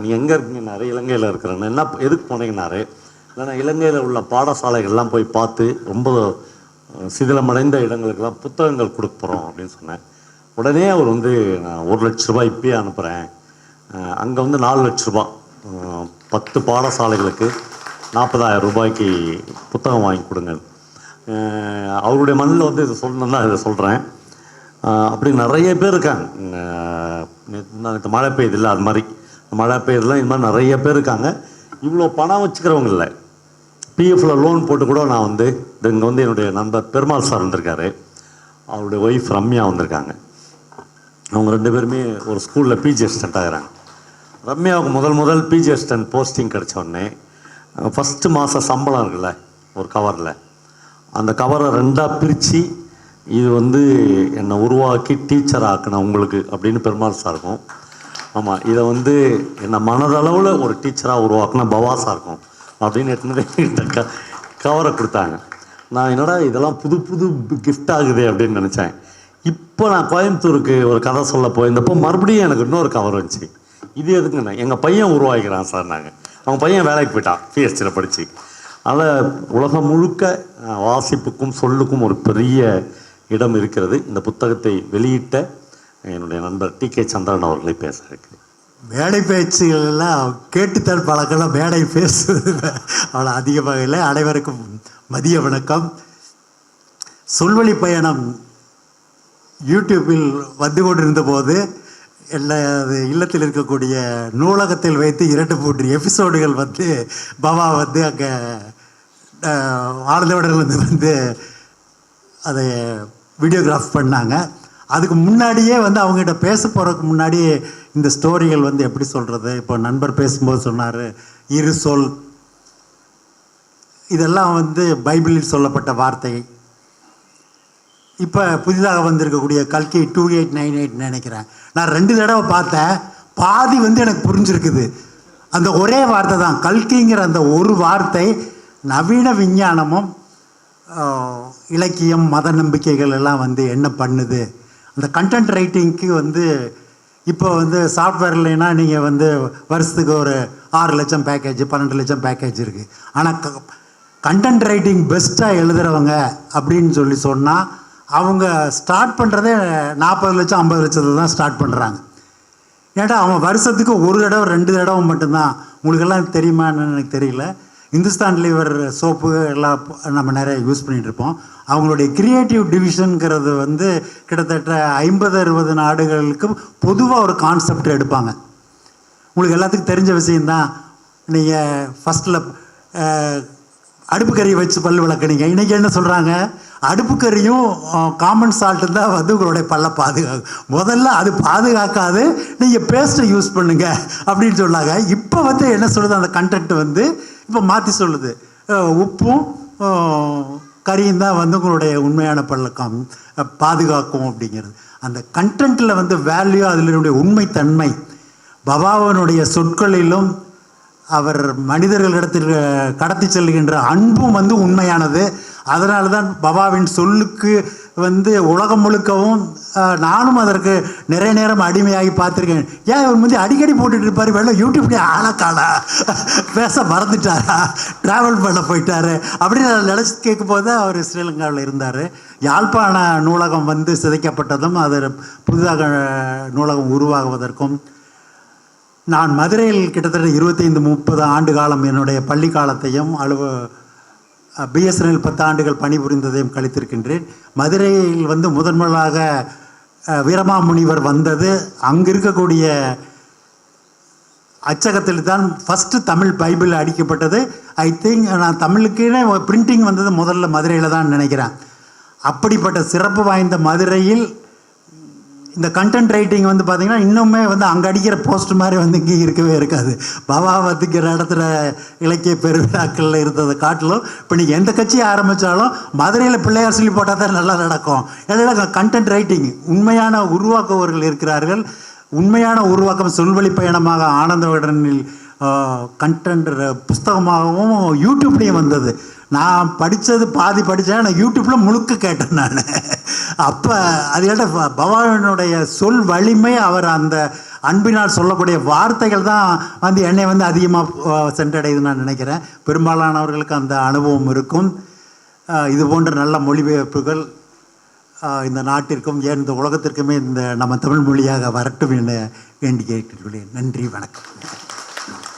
நீ எங்கே இருக்கீங்கன்னாரு இலங்கையில் இருக்கிறேன்னு என்ன எதுக்கு போனீங்கன்னாரு இல்லைன்னா இலங்கையில் உள்ள பாடசாலைகள்லாம் போய் பார்த்து ரொம்ப சிதிலமடைந்த இடங்களுக்கெல்லாம் புத்தகங்கள் கொடுக்க போகிறோம் அப்படின்னு சொன்னேன். உடனே அவர் வந்து நான் ஒரு லட்ச ரூபாய் இப்பயே அனுப்புகிறேன் அங்கே வந்து நாலு லட்ச ரூபா பத்து பாடசாலைகளுக்கு நாற்பதாயிரம் ரூபாய்க்கு புத்தகம் வாங்கி கொடுங்க. அவருடைய மண்ணில் வந்து இதை சொல்லணும்னா இதை சொல்கிறேன் அப்படி நிறைய பேர் இருக்காங்க. அஹ், நேத்து நேத்து மழை பெய்யுதில்ல அது மாதிரி. மழை பெய்யுதுலாம் இது மாதிரி நிறைய பேர் இருக்காங்க. இவ்வளோ பணம் வச்சுக்கிறவங்க இல்லை. பிஎஃப்பில் லோன் போட்டு கூட நான் வந்து இங்கே வந்து என்னுடைய நண்பர் பெருமாள் சார் வந்திருக்காரு. அவருடைய ஒய்ஃப் ரம்யா வந்திருக்காங்க. அவங்க ரெண்டு பேருமே ஒரு ஸ்கூலில் பிஜி அசிஸ்டண்ட் ஆகிறாங்க. ரம்யாவுக்கு முதல் முதல் பிஜி அசிஸ்டன்ட் போஸ்டிங் கிடச்சோடனே ஃபஸ்ட்டு மாத சம்பளம் இருக்குல்ல ஒரு கவரில் அந்த கவரை ரெண்டாக பிரித்து இது வந்து என்னை உருவாக்கி டீச்சர் ஆக்கின உங்களுக்கு அப்படின்னு பெருமாள் சார் இருக்கும் ஆமாம் இதை வந்து என்னை மனதளவில் ஒரு டீச்சராக உருவாக்குனா பவாஸாக இருக்கும் அப்படின்னு எடுத்துகிட்டு க கவரை கொடுத்தாங்க. நான் என்னடா இதெல்லாம் புது புது கிஃப்ட் ஆகுது அப்படின்னு நினச்சேன். இப்போ நான் கோயம்புத்தூருக்கு ஒரு கதை சொல்ல போயிருந்தப்போ மறுபடியும் எனக்கு இன்னொரு கவர் வந்துச்சு. இது எதுக்குண்ணே எங்கள் பையன் உருவாக்கிறான் சார் நாங்கள் அவங்க பையன் வேலைக்கு போயிட்டான் பிஹெச்டியில் படித்து அதனால் உலகம் முழுக்க வாசிப்புக்கும் சொல்லுக்கும் ஒரு பெரிய இடம் இருக்கிறது. இந்த புத்தகத்தை வெளியிட்ட என்னுடைய நண்பர் டி கே சந்திரன் அவர்களை பேச இருக்கு மேடை பேச்சுகள் எல்லாம் கேட்டுத்தல் பழக்கெல்லாம் மேடை பேசுவது அவ்வளோ அதிகமாக இல்லை அனைவருக்கும் மதிய வணக்கம். சொல்வழி பயணம் யூடியூப்பில் வந்து கொண்டிருந்த போது எல்லா இல்லத்தில் இருக்கக்கூடிய நூலகத்தில் வைத்து இரண்டு மூன்று எபிசோடுகள் வந்து பவா வந்து அங்கே ஆழ்ந்தவடலேருந்து வந்து அதை வீடியோகிராஃப் பண்ணாங்க. அதுக்கு முன்னாடியே வந்து அவங்ககிட்ட பேச போகிறதுக்கு முன்னாடி இந்த ஸ்டோரிகள் வந்து எப்படி சொல்கிறது இப்போ நண்பர் பேசும்போது சொன்னார் இரு சொல். இதெல்லாம் வந்து பைபிளில் சொல்லப்பட்ட வார்த்தை. இப்போ புதிதாக வந்திருக்கக்கூடிய கல்கி டூ எயிட் நைன் எயிட் நினைக்கிறேன். நான் ரெண்டு தடவை பார்த்தேன். பாதி வந்து எனக்கு புரிஞ்சிருக்குது. அந்த ஒரே வார்த்தை தான். கல்கிங்கிற அந்த ஒரு வார்த்தை நவீன விஞ்ஞானமும் இலக்கியம் மத நம்பிக்கைகள் எல்லாம் வந்து என்ன பண்ணுது? அந்த கண்டென்ட் ரைட்டிங்க்கு வந்து இப்போ வந்து சாஃப்ட்வேர் இல்லைன்னா நீங்கள் வந்து வருஷத்துக்கு ஒரு ஆறு லட்சம் பேக்கேஜ் பன்னெண்டு லட்சம் பேக்கேஜ் இருக்குது ஆனால் கண்டென்ட் ரைட்டிங் பெஸ்ட்டாக எழுதுறவங்க அப்படின்னு சொல்லி சொன்னால் அவங்க ஸ்டார்ட் பண்ணுறதே நாற்பது லட்சம் ஐம்பது லட்சத்தில் தான் ஸ்டார்ட் பண்ணுறாங்க ஏன்டா அவன் வருஷத்துக்கு ஒரு தடவை ரெண்டு தடவை மட்டும்தான். உங்களுக்கெல்லாம் தெரியுமான்னு எனக்கு தெரியல. இந்துஸ்தான் லிவர் சோப்பு எல்லாம் நம்ம நிறைய யூஸ் பண்ணிகிட்டு இருப்போம். அவங்களுடைய கிரியேட்டிவ் டிவிஷனுங்கிறது வந்து கிட்டத்தட்ட ஐம்பது அறுபது நாடுகளுக்கும் பொதுவாக ஒரு கான்செப்ட் எடுப்பாங்க. உங்களுக்கு எல்லாத்துக்கும் தெரிஞ்ச விஷயந்தான் நீங்கள் ஃபஸ்ட்டில் அடுப்புக்கறியை வச்சு பல் விளக்குனீங்க. இன்றைக்கி என்ன சொல்கிறாங்க அடுப்புக்கறியும் காமன் சால்ட்டு தான் வந்து உங்களுடைய பல்லை பாதுகாக்கும். முதல்ல அது பாதுகாக்காது நீங்கள் பேஸ்ட்டை யூஸ் பண்ணுங்க அப்படின்னு சொன்னாங்க. இப்போ வந்து என்ன சொல்லுது? அந்த கண்டென்ட் வந்து இப்போ மாற்றி சொல்லுது. உப்பும் அஹ், தான் வந்து உங்களுடைய உண்மையான பழக்கம் பாதுகாக்கும் அப்படிங்கிறது. அந்த கண்டென்ட்டில் வந்து வேல்யூ அதிலுடைய உண்மைத்தன்மை. பபாவனுடைய சொற்களிலும் அவர் மனிதர்களிடத்தில் கடத்தி செல்கின்ற அன்பும் வந்து உண்மையானது. அதனால தான் பபாவின் சொல்லுக்கு வந்து உலகம் முழுக்கவும் நானும் அதற்கு நிறைய நேரம் அடிமையாகி பார்த்துருக்கேன். ஏன் இவர் வந்து அடிக்கடி போட்டுட்டு இருப்பார்? வெள்ளம் யூடியூப்லேயே ஆளக்காளா? பேச மறந்துட்டாரா? ட்ராவல் பண்ண போயிட்டாரு. அப்படின்னு நான் நினச்சி கேட்கும்போது தான் அவர் ஸ்ரீலங்காவில் இருந்தார். யாழ்ப்பாண நூலகம் வந்து சிதைக்கப்பட்டதும் அது புதிதாக நூலகம் உருவாகுவதற்கும் நான் மதுரையில் கிட்டத்தட்ட இருபத்தைந்து முப்பது ஆண்டு காலம் என்னுடைய பள்ளி காலத்தையும் அலுவ பிஎஸ்என்எல் பத்து ஆண்டுகள் பணிபுரிந்ததையும் கழித்திருக்கின்றேன். மதுரையில் வந்து முதன்முதலாக வீரமாமுனிவர் வந்தது. அங்கே இருக்கக்கூடிய அச்சகத்தில் தான் ஃபஸ்ட்டு தமிழ் பைபிள் அடிக்கப்பட்டது. ஐ திங்க் நான் தமிழுக்குன்னு பிரிண்டிங் வந்தது முதல்ல மதுரையில் தான் நினைக்கிறேன். அப்படிப்பட்ட சிறப்பு வாய்ந்த மதுரையில் இந்த கண்டென்ட் ரைட்டிங் வந்து பார்த்தீங்கன்னா இன்னுமே வந்து அங்கே அடிக்கிற போஸ்ட் மாதிரி வந்து இங்கே இருக்கவே இருக்காது. பாபா வத்துக்கிற இடத்துல இலக்கிய பெருவிழாக்களில் இருந்ததை காட்டிலும் இப்போ நீங்கள் எந்த கட்சியை ஆரம்பித்தாலும் மதுரையில் பிள்ளையார் சொல்லி போட்டால் தான் நல்லா நடக்கும். ஏன்னா கண்டென்ட் ரைட்டிங் உண்மையான உருவாக்குவர்கள் இருக்கிறார்கள். உண்மையான உருவாக்கம் சொல்வழி பயணமாக ஆனந்த விகடனில் கண்டென்ட் புஸ்தகமாகவும் யூடியூப்லேயும் வந்தது. நான் படித்தது பாதி படித்தேன் நான் யூடியூப்பில் முழுக்க கேட்டேன் நான். அப்போ அது கேட்ட பவானுடைய சொல் வலிமை அவர் அந்த அன்பினால் சொல்லக்கூடிய வார்த்தைகள் தான் வந்து என்னை வந்து அதிகமாக சென்றடையுதுன்னு நான் நினைக்கிறேன். பெரும்பாலானவர்களுக்கு அந்த அனுபவம் இருக்கும். இது போன்ற நல்ல மொழிபெயர்ப்புகள் இந்த நாட்டிற்கும் ஏன் இந்த உலகத்திற்குமே இந்த நம்ம தமிழ் மொழியாக வரட்டும் என வேண்டி கேட்டுக்கொள்கிறேன். நன்றி வணக்கம்.